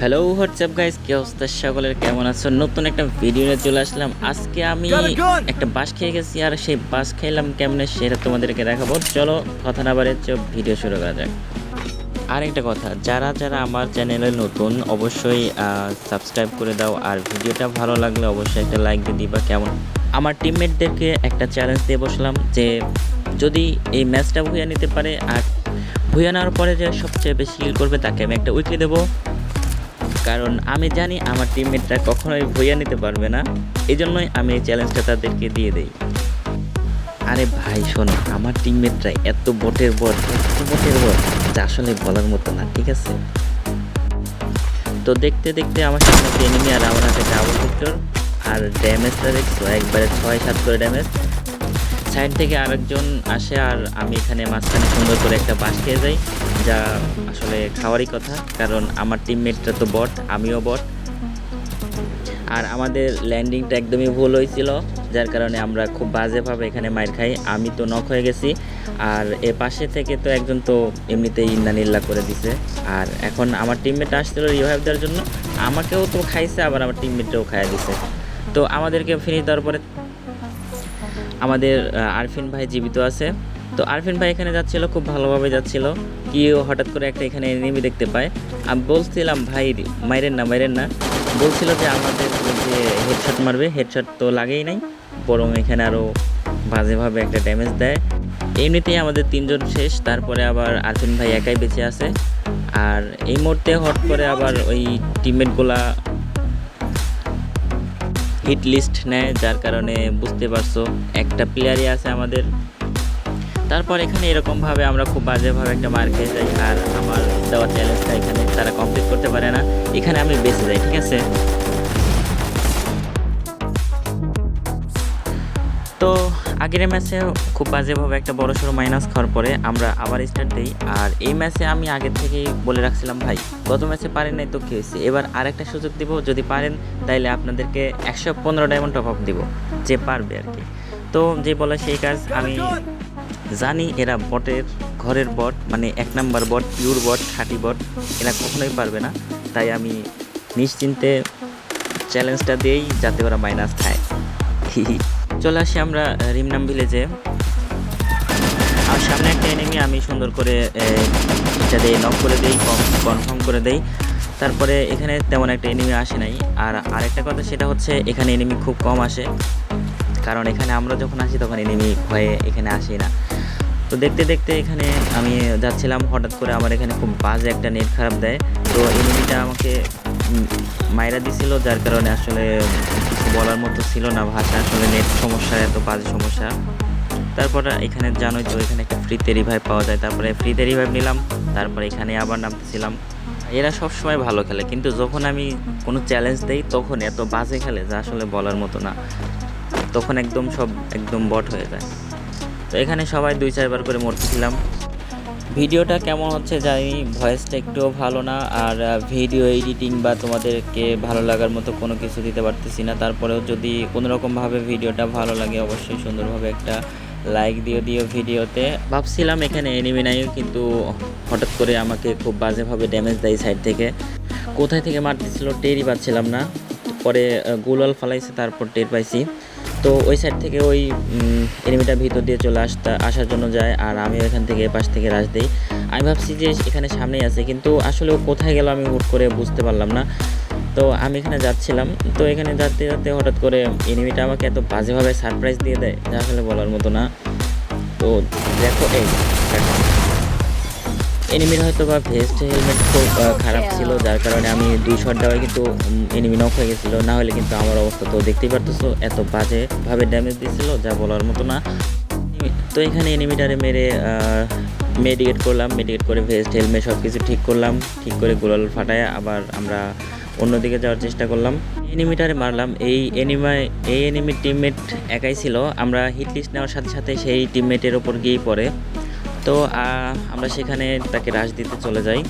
Hello WhatsApp guys কি অবস্থা? সকলের কেমন আছো? নতুন একটা ভিডিও নিয়ে চলে আসলাম। আজকে আমি একটা বাস খেয়ে গেছি আর সেই বাস খেলাম কেমনে সেটা তোমাদেরকে দেখাবো। চলো কথা না বাড়ে চো ভিডিও শুরু করা যাক। আর একটা কথা যারা যারা আমার চ্যানেলে নতুন অবশ্যই সাবস্ক্রাইব করে দাও। আর ভিডিওটা ভালো লাগলে অবশ্যই একটা লাইক দিয়ে দিবা। কেমন? আমার টিমমেটদেরকে একটা চ্যালেঞ্জ দিয়ে বসলাম যে যদি এই ম্যাচটা ভুয়া নিতে পারে আর ভুয়া নেওয়ার পরে যে সবচেয়ে বেশি কিল করবে তাকে আমি একটা উইকলি দেবো। কারণ আমি জানি আমার টিমমেটরা কখনোই ভইয়া নিতে পারবে না। এই জন্যই আমি এই চ্যালেঞ্জটা তাদেরকে দিয়ে দেই। আরে ভাই, শোনো, আমার টিমমেটরা এত বটের বট, এত বটের বট, যা আসলে বলার মতো না, ঠিক আছে? তো দেখতে দেখতে আমার সামনে এনিমি আর আমার হাতে ডাবল ভিক্টর আর ড্যামেজটা দেখছ, একবারে ছয় সাত করে ড্যামেজ সাইড থেকে আরেকজন আসে আর আমি এখানে মাঝখানে সুন্দর করে একটা বাস খেয়ে যাই, যা আসলে খাওয়ারই কথা, কারণ আমার টিমমেটটা তো বট, আমিও বট। আর আমাদের ল্যান্ডিংটা একদমই ভুল হয়েছিল, যার কারণে আমরা খুব বাজেভাবে এখানে মাইর খাই, আমি তো নক হয়ে গেছি। আর এ পাশে থেকে তো একজন তো এমনিতেই ইন্দানিল্লা করে দিছে। আর এখন আমার টিমমেট আসছিল রিভাইভ দেওয়ার জন্য, আমাকেও তো খাইছে, আবার আমার টিমমেটটাও খাইয়ে দিছে। তো আমাদেরকে ফিনিশ দেওয়ার পরে আমাদের আরফিন ভাই জীবিত আছে। তো আরফিন ভাই এখানে যাচ্ছিল, খুব ভালোভাবে যাচ্ছিল। কি হঠাৎ করে একটা এখানে এনিমি দেখতে পায়। আমি বলছিলাম, ভাই, মাইরেন না মাইরেন না। বলছিল যে, আমাদের যে হেডশট মারবে হেডশট তো লাগেই নাই। বরং এখানে আরও বাজেভাবে একটা ড্যামেজ দেয়। এমনিতেই আমাদের তিনজন শেষ, তারপরে আবার আরফিন ভাই একাই বেঁচে আছে। আর এই মুহূর্তে হট করে আবার ওই টিমমেটগুলা হিট লিস্ট নেয়, যার কারণে বুঝতে পারছ একটা প্লেয়ারই আছে আমাদের। তারপর এখানে এরকমভাবে আমরা খুব বাজেভাবে একটা মার খেয়ে যাই, আর আমার দেওয়া চ্যালেঞ্জটা এখানে তারা কমপ্লিট করতে পারে না। এখানে আমি বেঁচে যাই, ঠিক আছে? তো আগের ম্যাচে খুব বাজেভাবে একটা বড় সড়ো মাইনাস খাওয়ার পরে আমরা আবার স্টার্ট দিই। আর এই ম্যাচে আমি আগের থেকেই বলে রাখছিলাম, ভাই, গত ম্যাচে পারেন নাই তো কী হয়েছে? এবার আরেকটা সুযোগ দিব, যদি পারেন তাইলে আপনাদেরকে একশো পনেরো ডায়মন্ড টপ আপ দিব, যে পারবে আর কি। তো যে বলে সেই কাজ, আমি জানি এরা বটের ঘরের বট মানে এক নাম্বার বট পিওর বট, খাঁটি বট, এরা কখনোই পারবে না। তাই আমি নিশ্চিন্তে চ্যালেঞ্জটা দিয়েই যাতে ওরা মাইনাস খায়। চলে আসি আমরা রিমনাম ভিলেজে। আর সামনে একটা এনিমি আমি সুন্দর করে এটা দিয়ে নক করে দেই কনফার্ম করে দেই। তারপরে এখানে তেমন একটা এনিমি আসে নাই। আর আরেকটা কথা সেটা হচ্ছে, এখানে এনিমি খুব কম আসে। কারণ এখানে আমরা যখন আসি তখন এনিমি ভয়ে এখানে আসি না। তো দেখতে দেখতে এখানে আমি যাচ্ছিলাম, হঠাৎ করে আমার এখানে খুব বাজে একটা নেট খারাপ দেয়। তো এনিমিটা আমাকে মাইরা দিছিল, যার কারণে আসলে কিছু বলার মতো ছিল না, ভাষা আসলে নেট সমস্যা, এত বাজে সমস্যা। তারপর এখানে জানোই তো, এখানে একটা ফ্রিতে রিভাইভ পাওয়া যায়। তারপরে ফ্রিতে রিভাইভ নিলাম, তারপরে এখানে আবার নামতেছিলাম। এরা সব সময় ভালো খেলে, কিন্তু যখন আমি কোনো চ্যালেঞ্জ দেই, তখন এত বাজে খেলে যা আসলে বলার মতো না। তখন একদম সব একদম বট হয়ে যায়। তো এখানে সবাই দুই চারবার করে মরতেছিলাম। ভিডিওটা কেমন হচ্ছে জানি ভয়েসটা একটুও ভালো না, আর ভিডিও এডিটিং বা তোমাদেরকে ভালো লাগার মতো কোনো কিছু দিতে পারতেছি না। তারপরেও যদি কোনো রকমভাবে ভিডিওটা ভালো লাগে, অবশ্যই সুন্দরভাবে একটা লাইক দিও দিও ভিডিওতে। ভাবছিলাম এখানে এনিমি নাই, কিন্তু হঠাৎ করে আমাকে খুব বাজেভাবে ড্যামেজ দেয় সাইড থেকে। কোথায় থেকে মারতেছিল টেরই পাচ্ছিলাম না। পরে গুলাল ফালাইছে, তারপর টের পাইছি। তো ওই সাইড থেকে ওই এনিমিটা ভিতর দিয়ে চলে আসতে, আসার জন্য যায়, আর আমি এখান থেকে পাশ থেকে রাশ দিই। আমি ভাবছি যে এখানে সামনেই আছে, কিন্তু আসলে ও কোথায় গেল আমি হুট করে বুঝতে পারলাম না। তো আমি এখানে যাচ্ছিলাম, তো এখানে যাতে যাতে হঠাৎ করে এনিমিটা আমাকে এত বাজেভাবে সারপ্রাইজ দিয়ে দেয়, যা আসলে বলার মতো না। তো দেখো এই, দেখো। এনিমির হয়তো বা ভেস্ট হেলমেট খুব খারাপ ছিল যার কারণে আমি দুই শট দেওয়ায় কিন্তু এনিমি নক হয়ে গেছিল। না হলে কিন্তু আমার অবস্থা তো দেখতেই পারতেছো এত বাজেভাবে ড্যামেজ দিয়েছিল যা বলার মতো না। তো এখানে এনিমিটারে মেরে মেডিকেট করলাম মেডিকেট করে ভেস্ট হেলমেট সব কিছু ঠিক করলাম ঠিক করে গোলাল ফাটায় আবার আমরা অন্যদিকে যাওয়ার চেষ্টা করলাম। এনিমিটারে মারলাম এই এনিমায় এই এনিমির টিমমেট একাই ছিল। আমরা হিট লিস্ট নেওয়ার সাথে সাথে সেই টিমমেটের ওপর গিয়েই পড়ে। তো আমরা সেখানে তাকে রাশ দিতে চলে যাই।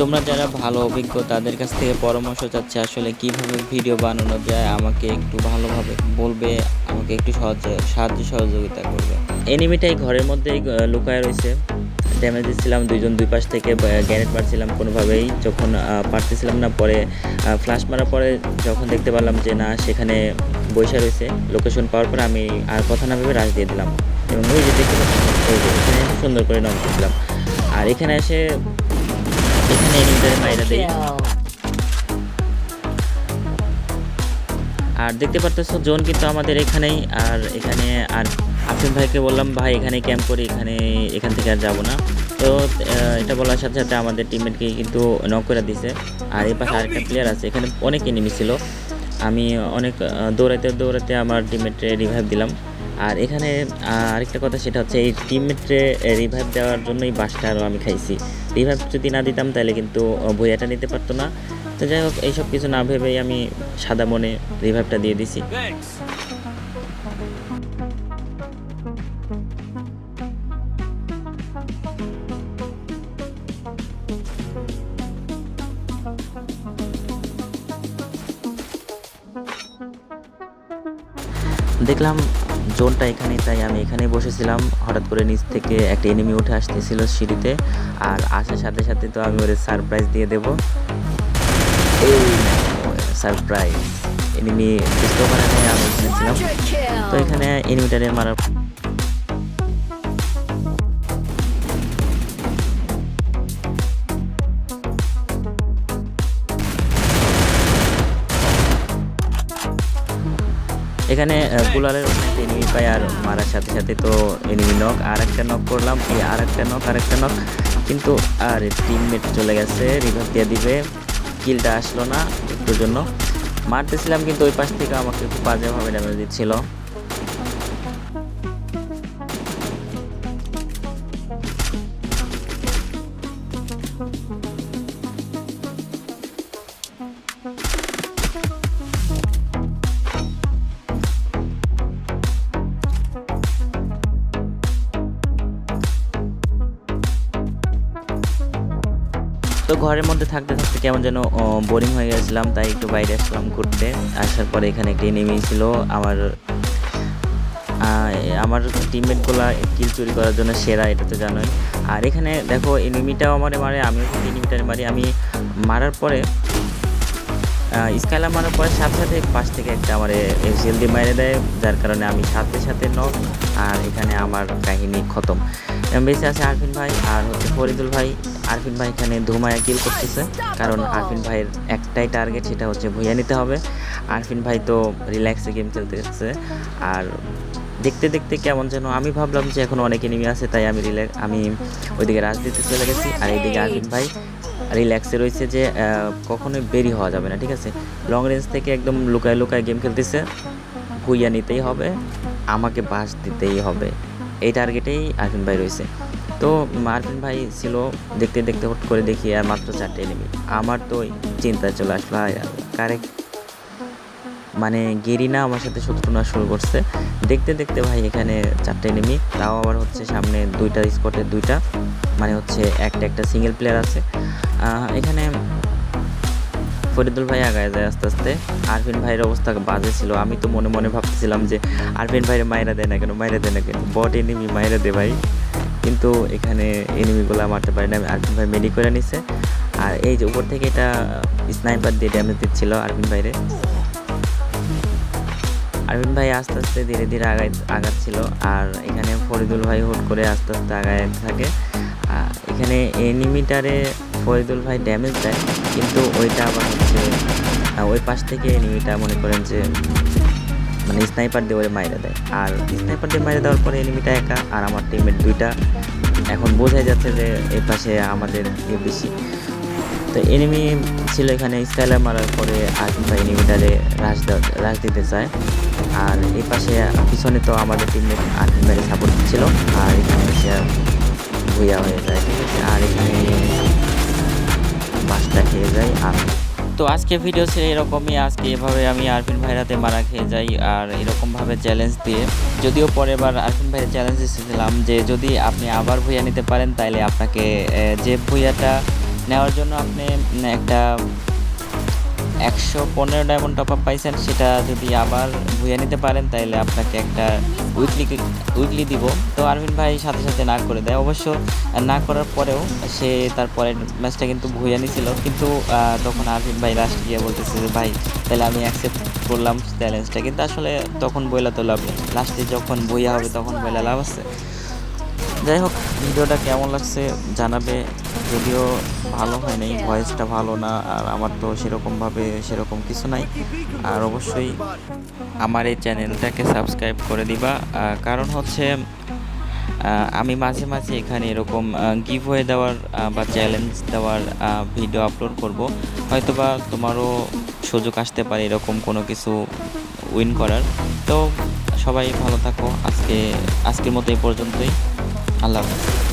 তোমরা যারা ভালো অভিজ্ঞ, তাদের কাছ থেকে পরামর্শ চাচ্ছে আসলে কীভাবে ভিডিও বানানো যায়, আমাকে একটু ভালোভাবে বলবে, আমাকে একটু সহজে সাহায্য সহযোগিতা করবে। এনিমিটাই ঘরের মধ্যেই লুকায় রয়েছে। ড্যামেজ দিচ্ছিলাম দুইজন দুই পাশ থেকে গ্যারেট মারছিলাম কোনোভাবেই। যখন পারতেছিলাম না, পরে ফ্লাশ মারার পরে যখন দেখতে পারলাম যে না, সেখানে বৈশা রয়েছে। লোকেশন পাওয়ার পরে আমি আর কথা না ভেবে রাশ দিয়ে দিলাম। এবং ওই যে দেখতে ওই এখানে সুন্দর করে নক দিলাম। আর এখানে এসে, এখানে মাইরা দেই। আর দেখতে পারতেছো, জোন কিন্তু আমাদের এখানেই। আর এখানে, আর আফিম ভাইকে বললাম, ভাই, এখানে ক্যাম্প করি, এখানে, এখান থেকে আর যাব না। তো এটা বলার সাথে সাথে আমাদের টিমমেটকে কিন্তু নক করে দিছে। আর এই পাশে আরেকটা প্লেয়ার আছে, এখানে অনেক এনিমি ছিল। আমি অনেক দৌড়াতে দৌড়াতে আমার টিমমেটে রিভাইভ দিলাম। আর এখানে আরেকটা কথা সেটা হচ্ছে এই টিমমেটে রিভাইভ দেওয়ার জন্যই বাসটা আরও আমি খাইছি। রিভাইভ যদি না দিতাম তাহলে কিন্তু বইয়াটা নিতে পারতো না। তো যাই হোক, এইসব কিছু না ভেবেই আমি সাদা মনে রিভাইভটা দিয়ে দিছি। দেখলাম জোনটা এখানে তাই আমি এখানে বসেছিলাম। হঠাৎ করে নিচ থেকে একটা এনিমি উঠে আসতেছিল সিঁড়িতে। আর আসার সাথে সাথে তো আমি ওদের সারপ্রাইজ দিয়ে দেবো। এই সারপ্রাইজ এনিমি বুঝতে পারে নাই আমি এখানে ছিলাম। তো এখানে এনিমিটারে মারার এখানে গুলালের অনেক পাই আর মারার সাথে সাথে তো এনিমি নক আর একটা নক করলাম, এই আর একটা নক আর একটা নক কিন্তু আর টিমমেট চলে গেছে রিভার দিয়ে দিবে কিলটা আসলো না একটুর জন্য। মারতেছিলাম কিন্তু ওই পাশ থেকে আমাকে খুব বাজেভাবে ড্যামেজ দিচ্ছিল। তো ঘরের মধ্যে থাকতে থাকতে কেমন যেন বোরিং হয়ে গেছিলাম, তাই একটু বাইরে আসলাম ঘুরতে। আসার পরে এখানে একটি নেমেই ছিল, আমার আমার টিমমেটগুলো কিল চুরি করার জন্য সেরা, এটা তো জানোই। আর এখানে দেখো এনিমিটাও আমার মারে, আমিও কিন্তু এনিমিটারে মারি। আমি মারার পরে স্কাইলা মারার পরে সাথে সাথে পাশ থেকে একটা আমার এসএল দিয়ে মেরে দেয়, যার কারণে আমি সাথে সাথে নক আর এখানে আমার কাহিনী খতম। বেঁচে আছে আরফিন ভাই আর হচ্ছে ফরিদুল ভাই। আরফিন ভাই এখানে ধুমায়া কিল করতেছে, কারণ আরফিন ভাইয়ের একটাই টার্গেট সেটা হচ্ছে ভুইয়া নিতে হবে। আরফিন ভাই তো রিল্যাক্সে গেম খেলতে গেছে। আর দেখতে দেখতে কেমন যেন আমি ভাবলাম যে এখন অনেক এনিমি আছে, তাই আমি রিল্যাক্স আমি ওইদিকে রাজনীতি চলে গেছি। আর এইদিকে আরফিন ভাই রিল্যাক্সে রয়েছে যে কখনোই বেরি হওয়া যাবে না, ঠিক আছে? লং রেঞ্জ থেকে একদম লুকায় লুকায় গেম খেলতেছে। ভুইয়া নিতেই হবে, আমাকে বাস দিতেই হবে। এই টার্গেটেই আরফিন ভাই রয়েছে। তো আরফিন ভাই ছিল দেখতে দেখতে হট করে দেখি, আর মাত্র চারটে এনিমি আমার তো চিন্তায় চলে আসলো কারেক্ট মানে গেরিনা আমার সাথে শত্রুনা শুরু করছে। দেখতে দেখতে ভাই এখানে চারটে এনিমি তাও আবার হচ্ছে সামনে দুইটা স্পটে দুইটা মানে হচ্ছে একটা একটা সিঙ্গেল প্লেয়ার আছে। এখানে ফরিদুল ভাই আগায় যায় আস্তে আস্তে। আরফিন ভাইয়ের অবস্থা বাজে ছিল। আমি তো মনে মনে ভাবতেছিলাম যে আরফিন ভাইয়ের মায়েরা দেয় না কেন? মায়েরা দেয় না কেন? বট এনিমি মায়েরা দে ভাই। কিন্তু এখানে এনিমিগুলো মারতে পারি না। আরফিন ভাই মেডি করে নিছে। আর এই যে উপর থেকে এটা স্নাইপার দিয়ে ড্যামেজ দিচ্ছিল আরফিন ভাইরে। আরবিন ভাই আস্তে আস্তে ধীরে ধীরে আগাই আগাচ্ছিল, আর এখানে ফরিদুল ভাই হুট করে আস্তে আস্তে আগায় থাকে। এখানে এনিমিটারে ফরিদুল ভাই ড্যামেজ দেয়, কিন্তু ওইটা আবার হচ্ছে ওই পাশ থেকে এনিমিটা মনে করেন যে মানে স্নাইপার দিয়ে ওরে মাইরে দেয়। আর স্নাইপার দিয়ে মাইরে দেওয়ার পরে এনিমিটা একা, আর আমার টিমের দুইটা। এখন বোঝাই যাচ্ছে যে এই পাশে আমাদের বেশি তো এনিমি ছিল এখানে স্কাইলার মারার পরে আর এনিমিটারে রাশ রাশ দিতে চায়। আর এই পাশে পিছনে তো আমাদের টিমমেট আর সাপোর্ট ছিল। আর এখানে এসে ভুইয়া হয়ে যায়। ঠিক আছে আর এখানে বাসটা খেয়ে যায়। আর তো আজকে ভিডিও ছিল এরকমই। আজকে এভাবে আমি আরফিন ভাইরাতে মারা খেয়ে যাই। আর এরকমভাবে চ্যালেঞ্জ দিয়ে যদিও পরের বার আরফিন ভাইয়ের চ্যালেঞ্জ এসেছিলাম যে যদি আপনি আবার ভুইয়া নিতে পারেন তাহলে আপনাকে যে ভুইয়াটা নেওয়ার জন্য আপনি একটা একশো পনেরো ডায়মন্ড টপ আপ পাইছেন, সেটা যদি আবার ভুয়ে নিতে পারেন তাহলে আপনাকে একটা উইকলি উইকলি দিব। তো আরভিন ভাই সাথে সাথে না করে দেয়। অবশ্য না করার পরেও সে তারপরের ম্যাচটা কিন্তু ভুইয়া নিছিল। কিন্তু তখন আরভিন ভাই লাস্ট গিয়ে বলতেছে যে, ভাই তাহলে আমি অ্যাকসেপ্ট করলাম চ্যালেঞ্জটা কিন্তু আসলে তখন বইলা তো লাভ নেই। লাস্টে যখন বইয়া হবে, তখন বইলা লাভ আছে। যাই হোক, ভিডিওটা কেমন লাগছে জানাবে। যদিও ভালো হয় নাই ভয়েসটা ভালো না, আর আমার তো সেরকমভাবে সেরকম কিছু নাই। আর অবশ্যই আমার এই চ্যানেলটাকে সাবস্ক্রাইব করে দিবা। কারণ হচ্ছে আমি মাঝে মাঝে এখানে এরকম গিভ হয়ে দেওয়ার বা চ্যালেঞ্জ দেওয়ার ভিডিও আপলোড করব। হয়তোবা তোমারও সুযোগ আসতে পারে এরকম কোনো কিছু উইন করার। তো সবাই ভালো থাকো। আজকে, আজকের মতো এই পর্যন্তই। আল্লাহ হাফেজ।